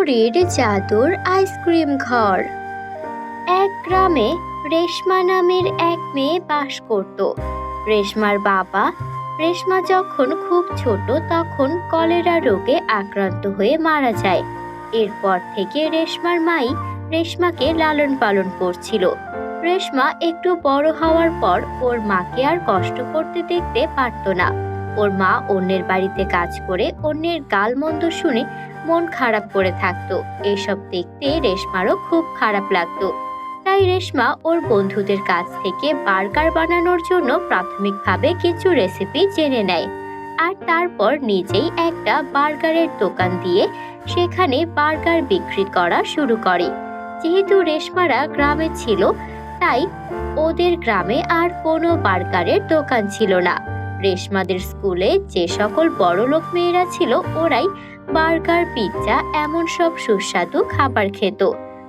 পরীর জাদুর আইসক্রিম ঘর। এক গ্রামে রেশমা নামের এক মেয়ে বাস করত। রেশমার বাবা রেশমা যখন খুব ছোট তখন কলেরা রোগে আক্রান্ত হয়ে মারা যায়। এরপর থেকে রেশমার মাই রেশমাকে লালন পালন করছিল। রেশমা একটু বড় হওয়ার পর ওর মাকে আর কষ্ট করতে দেখতে পারত না। ওর মা অন্যের বাড়িতে কাজ করে অন্যের গালমন্দ শুনে মন খারাপ করে থাকতো। এসব দেখতে রেশমারও খুব খারাপ লাগতো। তাই রেশমা ওর বন্ধুদের কাছ থেকে বার্গার বানানোর জন্য প্রাথমিকভাবে কিছু রেসিপি জেনে নেয় আর তারপর নিজেই একটা বার্গারের দোকান দিয়ে সেখানে বার্গার বিক্রি করা শুরু করে। যেহেতু রেশমারা গ্রামে ছিল, তাই ওদের গ্রামে আর কোনো বার্গারের দোকান ছিল না। রেশমাদের স্কুলে যে সকল বড়লোক মেয়েরা ছিল, ওরাই বার্গার, পিৎজা, এমন সব সুস্বাদু খাবার খেত।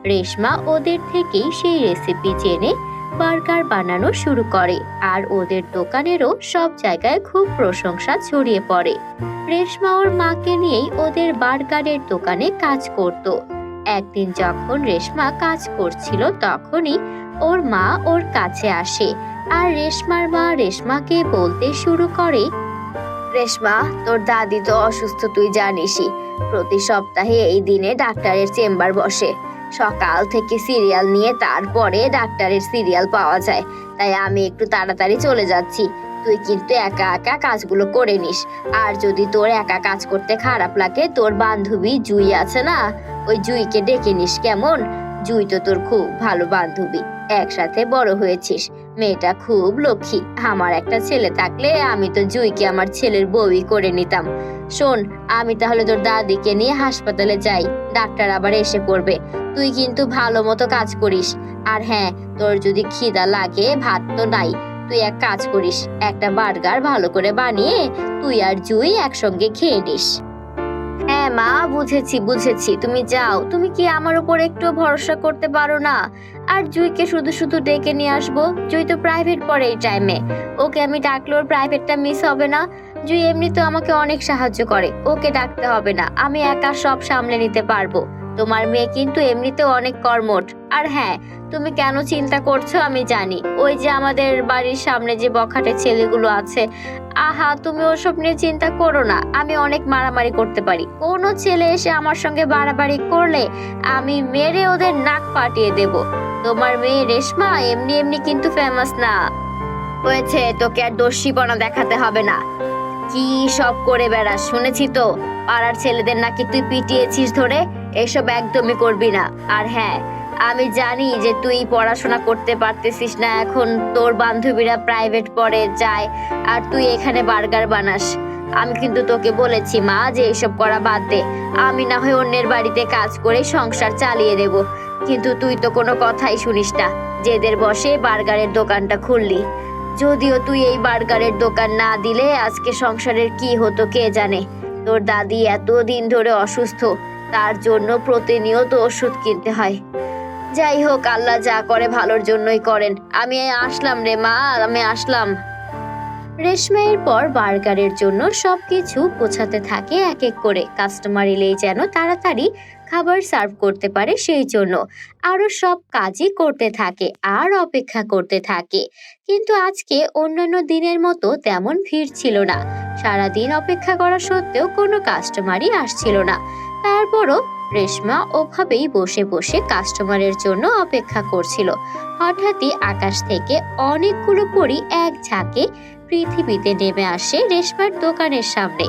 রেশমা ওদের থেকেই সেই রেসিপি জেনে বার্গার বানানো শুরু করে আর ওদের দোকানেরও সব জায়গায় খুব প্রশংসা ছড়িয়ে পড়ে। রেশমা ওর মাকে নিয়েই ওদের বার্গারের দোকানে কাজ করত। একদিন যখন রেশমা কাজ করছিল, তখনই ওর মা ওর কাছে আসে আর রেশমার মা রেশমাকে বলতে শুরু করে রেশমা, তোর দাদি তো অসুস্থ, তুই জানিসই। প্রতি সপ্তাহে এই দিনে ডাক্তারের চেম্বার বসে। সকাল থেকে সিরিয়াল নিয়ে তারপরে ডাক্তারের সিরিয়াল পাওয়া যায়। তাই আমি একটু তাড়াতাড়ি চলে যাচ্ছি। তুই কিন্তু একা একা কাজগুলো করে নিস। আর যদি তোর একা কাজ করতে খারাপ লাগে, তোর বান্ধবী জুই আছে না? ওই জুইকে ডেকে নিস কেমন? জুই তো তোর খুব ভালো বান্ধবী। একসাথে বড় হয়েছিস। মেয়েটা খুব লক্ষ্মী। আমার একটা ছেলে থাকলে আমি তো জুইকে আমার ছেলের বউই করে নিতাম। শোন, আমি তাহলে তোর দাদিকে নিয়ে হাসপাতালে যাই। ডাক্তার আবার এসে পড়বে। তুই কিন্তু ভালো মতো কাজ করিস। আর হ্যাঁ তোর যদি খিদা লাগে, ভাত তো নাই। তুই এক কাজ করিস, একটা বার্গার ভালো করে বানিয়ে তুই আর জুই একসঙ্গে খেয়ে নিস। মা, বুঝেছি বুঝেছি। তুমি যাও। তুমি কি আমার উপর একটু ভরসা করতে পারো না? আর জুইকে শুধু শুধু ডেকে নিয়ে আসব? জুই তো প্রাইভেট পড়ে এই টাইমে ওকে আমি ডাকলে ওর প্রাইভেটটা মিস হবে না। জুই এমনি তো আমাকে অনেক সাহায্য করে। ওকে ডাকতে হবে না। আমি একা সব সামলে নিতে পারব। তোমার মেয়ে কিন্তু এমনিতেও অনেক কর্মঠ। আর হ্যাঁ তুমি কেন চিন্তা করছ আমি জানি। ওই যে আমাদের বাড়ির সামনে যে বখাটে ছেলেগুলো আছে। আহা, তুমি ওসব নিয়ে চিন্তা করো না, আমি অনেক মারামারি করতে পারি। কোনো ছেলে এসে আমার সঙ্গে বাড়াবাড়ি করলে আমি মেরে ওদের নাক পাঠিয়ে দেব। তোমার মেয়ে রেশমা এমনি এমনি কিন্তু ফেমাস না। হয়েছে, তোকে আর দোষীপনা দেখাতে হবে না। কি সব করে বেড়াস, শুনেছি তো? পাড়ার ছেলেদের নাকি তুই পিটিয়েছিস ধরে? এসব একদমই করবি না। আর হ্যাঁ আমি জানি যে তুই পড়াশোনা করতে পারতেছিস না, এখন তোর বান্ধবীরা প্রাইভেট পড়ে যায় আর তুই এখানে বার্গার বানাস। আমি কিন্তু তোকে বলেছি, মা, যে এসব করা বাদ দে। আমি না হয় অন্যের বাড়িতে কাজ করে সংসার চালিয়ে দেব। কিন্তু তুই তো কোনো কথাই শুনিস না, যেদের বসে বার্গারের দোকানটা খুললি। যদিও তুই এই বার্গারের দোকান না দিলে আজকে সংসারের কি হতো কে জানে? তোর দাদি এত দিন ধরে অসুস্থ, তার জন্য প্রতিনিয়ত ওষুধ কিনতে হয়। যাই হোক, আল্লাহ যা করে ভালোর জন্যই করেন। আমি আসলাম রে মা, আমি আসলাম। রেশমাইয়ের পর বার্গারের জন্য সবকিছু গোছাতে থাকে এক এক করে। কাস্টমার এলেই যেন তাড়াতাড়ি খাবার সার্ভ করতে পারে সেই জন্য। আরও সব কাজই করতে থাকে, আর অপেক্ষা করতে থাকে। কিন্তু আজকে অন্যান্য দিনের মতো তেমন ভিড় ছিল না। সারাদিন অপেক্ষা করা সত্ত্বেও কোনো কাস্টমারই আসছিল না। তারপরও রেশমা ওভাবেই বসে বসে কাস্টমারের জন্য অপেক্ষা করছিল। হঠাৎই আকাশ থেকে অনেকগুলো পরি এক ঝাঁকে পৃথিবীতে নেমে আসে রেশমার দোকানের সামনে।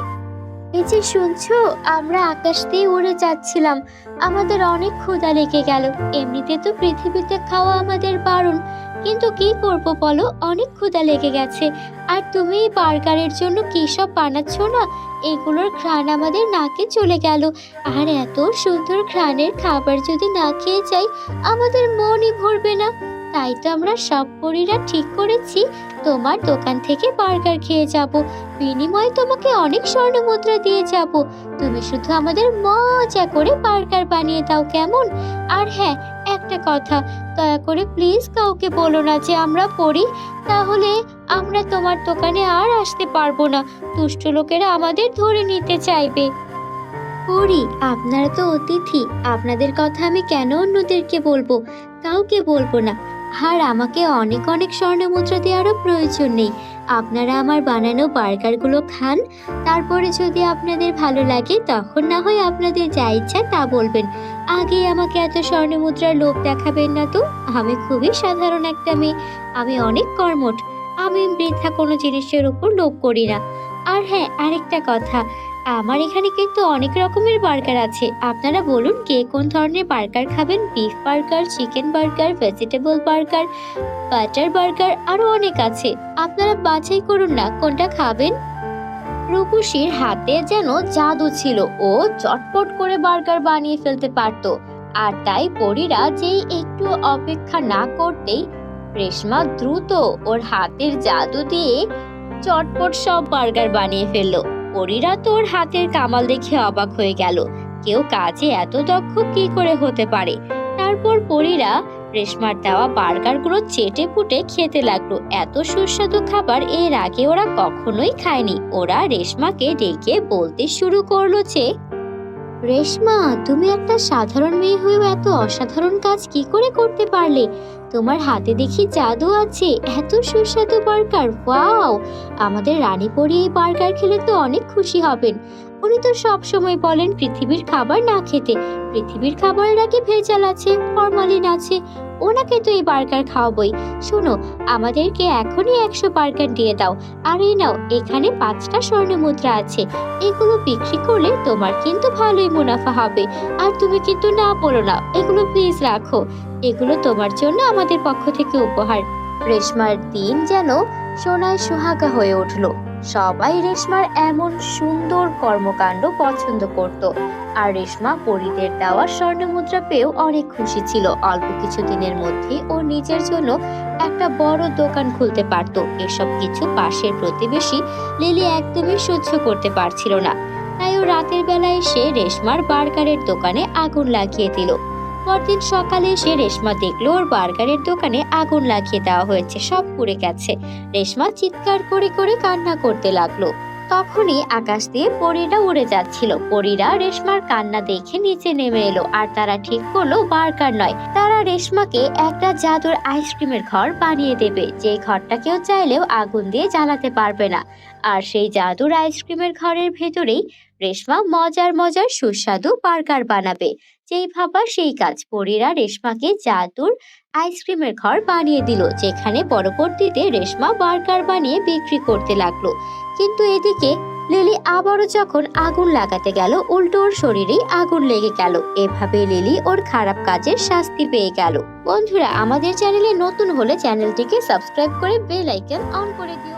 এই যে শুনছো, আমরা আকাশ দিয়ে উড়ে যাচ্ছিলাম। আমাদের অনেক ক্ষুধা লেগে গেল। এমনিতে তো পৃথিবীতে খাওয়া আমাদের বারণ। কিন্তু কি করব বলো? অনেক ক্ষুধা লেগে গেছে। আর তুমি এই বার্গারের জন্য কী সব বানাচ্ছ না? এগুলোর ঘ্রাণ আমাদের নাকে চলে গেল। আর এত সুন্দর ঘ্রাণের খাবার যদি না খেয়ে যাই, আমাদের মনই ভরবে না। তাই তো আমরা সব পরীরা ঠিক করেছি। তোমার দোকান থেকে বার্গার খেয়ে যাব। বিনিময়ে তোমাকে অনেক স্বর্ণ মুদ্রা দিয়ে যাব। তুমি শুধু আমাদের মজা করে বার্গার বানিয়ে দাও কেমন? আর হ্যাঁ একটা কথা। দয়া করে প্লিজ কাউকে বলো না যে আমরা পড়ি, তাহলে আমরা তোমার দোকানে আর আসতে পারব না। দুষ্ট লোকেরা আমাদের ধরে নিতে চাইবে। পড়ি, আপনারা তো অতিথি। আপনাদের কথা আমি কেন অন্যদেরকে বলব? কাউকে বলব না। আর আমাকে অনেক অনেক স্বর্ণমুদ্রা দেওয়ারও প্রয়োজন নেই। আপনারা আমার বানানো বার্গারগুলো খান, তারপরে যদি আপনাদের ভালো লাগে, তখন না হয় আপনাদের যা ইচ্ছা তা বলবেন। আগে আমাকে এত স্বর্ণ মুদ্রার লোভ দেখাবেন না তো? আমি খুবই সাধারণ একটা মেয়ে, আমি অনেক কর্মঠ। আমি বৃথা কোনো জিনিসের উপর লোভ করি না। আর হ্যাঁ আরেকটা কথা আমার এখানে কিন্তু অনেক রকমের বার্গার আছে। আপনারা বলুন, কে কোন ধরনের বার্গার খাবেন? Beef burger, chicken burger, vegetable burger, butter burger, আরও অনেক আছে। আপনারা বাছাই করুন না, কোনটা খাবেন? রূপসীর হাতে যেন জাদু ছিল। ও চটপট করে বার্গার বানিয়ে ফেলতে পারত। আর তাই পরীরা যেই একটু অপেক্ষা না করতেই রেশমা দ্রুত ওর হাতের জাদু দিয়ে চটপট সব বার্গার বানিয়ে ফেলল। পরীরা তোর হাতের কামাল দেখে অবাক হয়ে গেল। কেউ কাজে এত দক্ষ কি করে হতে পারে? তারপর পরীরা রেশমার দেওয়া বার্গারগুলো চেটে পুটে খেতে লাগল। এত সুস্বাদু খাবার এর আগে ওরা কখনোই খায়নি। ওরা রেশমাকে ডেকে বলতে শুরু করল যে, রেশমা, তুমি একটা সাধারণ মেয়ে হয়েও এত অসাধারণ কাজ কি করে করতে পারলে? তোমার হাতে দেখি জাদু আছে। এত সুস্বাদু বার্গার ওয়াও! আমাদের রানী পরি এই বার্গার খেলে তো অনেক খুশি হবেন। উনি তো সব সময় বলেন, পৃথিবীর খাবার না খেতে, পৃথিবীর খাবারের আগে ভেজাল আছে, ফরমালিন আছে। ওনাকে তো এই বার্গার খাওয়াবই। শোনো, আমাদেরকে এখনই একশো বার্গার দিয়ে দাও। আর এই নাও, এখানে পাঁচটা স্বর্ণ মুদ্রা আছে। এগুলো বিক্রি করলে তোমার কিন্তু ভালোই মুনাফা হবে। আর তুমি কিন্তু না বলো না, এগুলো প্লিজ রাখো। এগুলো তোমার জন্য আমাদের পক্ষ থেকে উপহার। রেশমার দিন যেন সোনায় সোহাগা হয়ে উঠল। সবাই রেশমার এমন সুন্দর কর্মকাণ্ড পছন্দ করত। আর রেশমা পরিদের দেওয়া স্বর্ণ মুদ্রা পেয়েও অনেক খুশি ছিল। অল্প কিছু দিনের মধ্যে ও নিজের জন্য একটা বড় দোকান খুলতে পারত। এসব কিছু পাশের প্রতিবেশী লিলি একদমই সহ্য করতে পারছিল না। তাই ও রাতের বেলা এসে রেশমার বার্গারের দোকানে আগুন লাগিয়ে দিল। পরদিন সকালে এসে রেশমা দেখল ওর বার্গারের দোকানে আগুন লাগিয়ে দেওয়া হয়েছে, সব পুড়ে গেছে। রেশমা চিৎকার করে করে কান্না করতে লাগল। তখনই আকাশ দিয়ে পরীরা উড়ে যাচ্ছিল। পরীরা রেশমার কান্না দেখে নিচে নেমে এলো। আর তারা ঠিক করল বার্গার নয়। তারা রেশমাকে একটা জাদুর আইসক্রিমের ঘর বানিয়ে দেবে। যে ঘরটা কেউ চাইলেও আগুন দিয়ে জ্বালাতে পারবে না। আর সেই জাদুর আইসক্রিমের ঘরের ভেতরেই রেশমা মজার মজার সুস্বাদু বার্গার বানাবে। যেই ভাবা সেই কাজ। পরীরা রেশমাকে জাদুর আইসক্রিমের ঘর বানিয়ে দিল, যেখানে পরবর্তীতে রেশমা বার্গার বানিয়ে বিক্রি করতে লাগল। কিন্তু এদিকে লিলি আবারও যখন আগুন লাগাতে গেল, উল্টো ওর শরীরেই আগুন লেগে গেল। এভাবে লিলি ওর খারাপ কাজের শাস্তি পেয়ে গেল। বন্ধুরা, আমাদের চ্যানেলে নতুন হলে চ্যানেলটিকে সাবস্ক্রাইব করে বেল আইকন অন করে দিও।